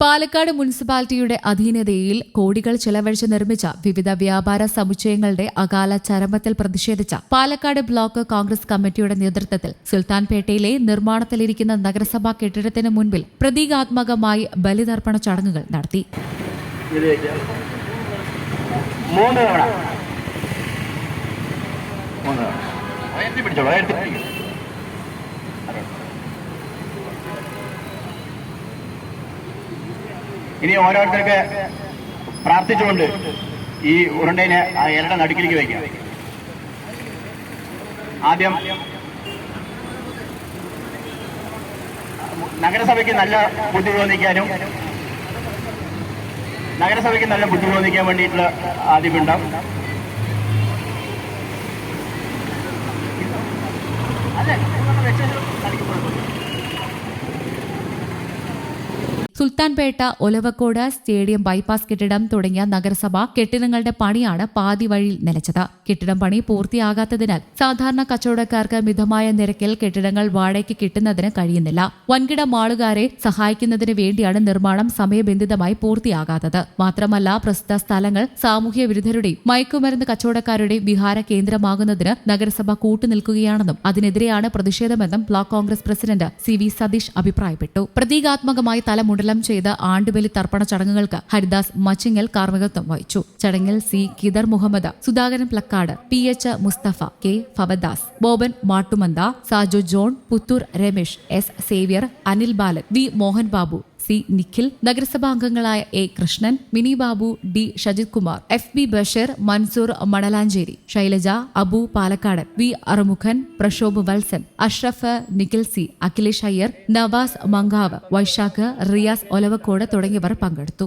പാലക്കാട് മുനിസിപ്പാലിറ്റിയുടെ അധീനതയിൽ കോടികൾ ചെലവഴിച്ച് നിർമ്മിച്ച വിവിധ വ്യാപാര സമുച്ചയങ്ങളുടെ അകാല ചരമത്തിൽ പ്രതിഷേധിച്ച പാലക്കാട് ബ്ലോക്ക് കോൺഗ്രസ് കമ്മിറ്റിയുടെ നേതൃത്വത്തിൽ സുൽത്താൻപേട്ടയിലെ നിർമ്മാണത്തിലിരിക്കുന്ന നഗരസഭാ കെട്ടിടത്തിന് മുൻപിൽ പ്രതീകാത്മകമായി ബലിതർപ്പണ ചടങ്ങുകൾ നടത്തി. മൂന്ന് ഇനി ഓരോരുത്തർക്ക് പ്രാർത്ഥിച്ചുകൊണ്ട് ഈ ഉരുണ്ടേനെ ആ ഇരട നടുക്കിലേക്ക് വയ്ക്കാം. ആദ്യം നഗരസഭയ്ക്ക് നല്ല ബുദ്ധി തോന്നിക്കാനും നഗരസഭയ്ക്ക് നല്ല ബുദ്ധി തോന്നിക്കാൻ വേണ്ടിയിട്ടുള്ള ആദ്യപിണ്ടം സുൽത്താൻപേട്ട ഒലവക്കോട് സ്റ്റേഡിയം ബൈപ്പാസ് കെട്ടിടം തുടങ്ങിയ നഗരസഭ കെട്ടിടങ്ങളുടെ പണിയാണ് പാതി വഴിയിൽ നിലച്ചത്. കെട്ടിടം പണി പൂർത്തിയാകാത്തതിനാൽ സാധാരണ കച്ചവടക്കാർക്ക് മിതമായ നിരക്കിൽ കെട്ടിടങ്ങൾ വാടകയ്ക്ക് കിട്ടുന്നതിന് കഴിയുന്നില്ല. വൻകിട മാളുകാരെ സഹായിക്കുന്നതിന് വേണ്ടിയാണ് നിർമ്മാണം സമയബന്ധിതമായി പൂർത്തിയാകാത്തത്. മാത്രമല്ല പ്രസ്തുത സ്ഥലങ്ങൾ സാമൂഹ്യ വിരുദ്ധരുടെയും മയക്കുമരുന്ന് കച്ചവടക്കാരുടെയും വിഹാര കേന്ദ്രമാകുന്നതിന് നഗരസഭ കൂട്ടുനിൽക്കുകയാണെന്നും അതിനെതിരെയാണ് പ്രതിഷേധമെന്നും block Congress president C V Satheesh അഭിപ്രായപ്പെട്ടു. പ്രതീകാത്മകമായി തലമുണ്ടലം ചെയ്ത ആണ്ടുബലി തർപ്പണ ചടങ്ങുകൾക്ക് ഹരിദാസ് മച്ചിങ്ങൽ കാർമ്മികത്വം വഹിച്ചു. ചടങ്ങിൽ C Kidar Muhammad Sudhakaran Palakkad P H Musthafa K Favadas Boban Mattumantha Saju John Puthur Ramesh S Xavier Anil Balan V Mohan Babu C Nikhil നഗരസഭാ അംഗങ്ങളായ A Krishnan Mini Babu D Shajith Kumar F B Basheer Mansoor Manalanchery Shailaja Abu Palakkadan V Arumukhan Prakshobh Valsan Ashraf Nikhil C Akhilesh Iyer Navas Mankavu Vaishakh Riyas Olavakkode തുടങ്ങിയവർ പങ്കെടുത്തു.